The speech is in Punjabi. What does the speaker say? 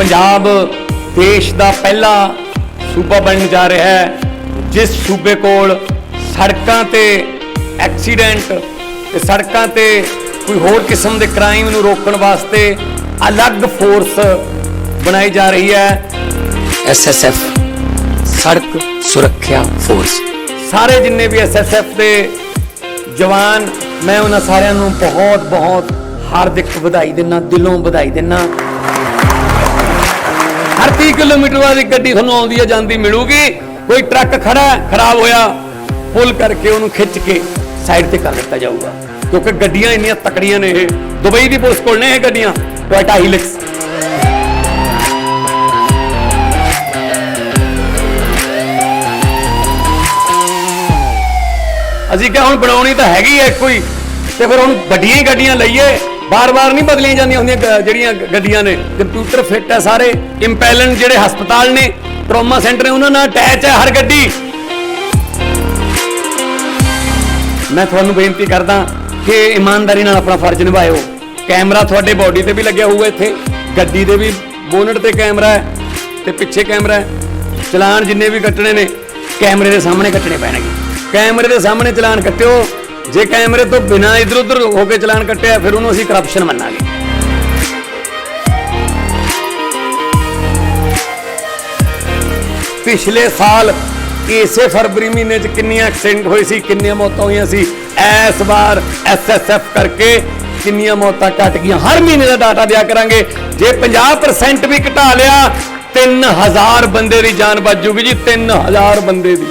ਪੰਜਾਬ ਦੇਸ਼ ਦਾ ਪਹਿਲਾ ਸੂਬਾ ਬਣਨ ਜਾ ਰਿਹਾ ਹੈ ਜਿਸ ਸੂਬੇ ਕੋਲ ਸੜਕਾਂ ਤੇ ਐਕਸੀਡੈਂਟ ਤੇ ਸੜਕਾਂ ਤੇ ਕੋਈ ਹੋਰ ਕਿਸਮ ਦੇ ਕ੍ਰਾਈਮ ਨੂੰ ਰੋਕਣ ਵਾਸਤੇ ਅਲੱਗ ਫੋਰਸ ਬਣਾਈ ਜਾ ਰਹੀ ਹੈ। ਐਸਐਸਐਫ ਸੜਕ ਸੁਰੱਖਿਆ ਫੋਰਸ ਸਾਰੇ ਜਿੰਨੇ ਵੀ ਐਸਐਸਐਫ ਦੇ ਜਵਾਨ ਮੈਂ ਉਹਨਾਂ ਸਾਰਿਆਂ ਨੂੰ ਬਹੁਤ ਬਹੁਤ ਹਾਰਦਿਕ ਵਧਾਈ ਦਿੰਦਾ ਦਿਲੋਂ ਵਧਾਈ ਦਿੰਦਾ। 30 ਕਿਲੋਮੀਟਰ ਬਾਅਦ ਗੱਡੀ ਤੁਹਾਨੂੰ ਆਉਂਦੀ ਹੈ, ਜਾਂਦੀ ਮਿਲੂਗੀ। ਕੋਈ ਟਰੱਕ ਖੜਾ ਖਰਾਬ ਹੋਇਆ, ਪੁੱਲ ਕਰਕੇ ਉਹਨੂੰ ਖਿੱਚ ਕੇ ਸਾਈਡ ਤੇ ਕਰ ਦਿੱਤਾ ਜਾਊਗਾ। ਕਿਉਂਕਿ ਗੱਡੀਆਂ ਇੰਨੀਆਂ ਤਕੜੀਆਂ ਨੇ ਇਹ। ਦੁਬਈ ਦੀ ਪੁਲਿਸ ਕੋਲ ਨੇ ਇਹ ਗੱਡੀਆਂ, ਟੋਇਟਾ ਹੀਲਿਕਸ। ਅਸੀਂ ਕਿਹਾ ਹੁਣ ਬਣਾਉਣੀ ਤਾਂ ਹੈਗੀ ਐ ਕੋਈ, ਤੇ ਫਿਰ ਹੁਣ ਵੱਡੀਆਂ ਹੀ ਗੱਡੀਆਂ ਲਈਏ। ਬਾਰ-ਬਾਰ ਨਹੀਂ ਬਦਲੀਆਂ ਜਾਂਦੀਆਂ ਹੁੰਦੀਆਂ ਜਿਹੜੀਆਂ ਗੱਡੀਆਂ ਨੇ। ਕੰਪਿਊਟਰ ਫਿੱਟ ਹੈ ਸਾਰੇ। ਇੰਪੈਲਨ ਜਿਹੜੇ ਹਸਪਤਾਲ ਨੇ, ਟਰੋਮਾ ਸੈਂਟਰ ਨੇ, ਉਹਨਾਂ ਨਾਲ ਅਟੈਚ ਹੈ ਹਰ ਗੱਡੀ। ਮੈਂ ਤੁਹਾਨੂੰ ਬੇਨਤੀ ਕਰਦਾ ਕਿ ਇਮਾਨਦਾਰੀ ਨਾਲ ਆਪਣਾ ਫਰਜ਼ ਨਿਭਾਇਓ। ਕੈਮਰਾ ਤੁਹਾਡੇ ਬਾਡੀ ਤੇ ਵੀ ਲੱਗਿਆ ਹੋਊਗਾ ਇੱਥੇ। ਗੱਡੀ ਦੇ ਵੀ ਬੋਨਟ ਤੇ ਕੈਮਰਾ ਹੈ ਤੇ ਪਿੱਛੇ ਕੈਮਰਾ ਹੈ। ਚਲਾਨ ਜਿੰਨੇ ਵੀ ਕੱਟਣੇ ਨੇ, ਕੈਮਰੇ ਦੇ ਸਾਹਮਣੇ ਕੱਟਣੇ ਪੈਣਗੇ। ਕੈਮਰੇ ਦੇ ਸਾਹਮਣੇ ਚਲਾਨ ਕੱਟਿਓ। ਜੇ ਕੈਮਰੇ ਤੋਂ ਬਿਨਾਂ ਇਧਰ ਉਧਰ ਹੋ ਕੇ ਚਲਾਨ ਕੱਟਿਆ, ਫਿਰ ਉਹਨੂੰ ਅਸੀਂ ਕਰਪਸ਼ਨ ਮੰਨਾਂਗੇ। ਪਿਛਲੇ ਸਾਲ ਇਸੇ ਫਰਵਰੀ ਮਹੀਨੇ 'ਚ ਕਿੰਨੀਆਂ ਐਕਸੀਡੈਂਟ ਹੋਏ ਸੀ, ਕਿੰਨੀਆਂ ਮੌਤਾਂ ਹੋਈਆਂ ਸੀ ਇਸ ਵਾਰ ਐਸਐਸਐਫ ਕਰਕੇ ਕਿੰਨੀਆਂ ਮੌਤਾਂ ਘਟ ਗਈਆਂ। ਹਰ ਮਹੀਨੇ ਦਾ ਡਾਟਾ ਦਿਆ ਕਰਾਂਗੇ। ਜੇ 50% ਵੀ ਘਟਾ ਲਿਆ 3000 ਬੰਦੇ ਦੀ ਜਾਨ ਬਚ ਜੂਗੀ ਜੀ 3000 ਬੰਦੇ ਦੀ।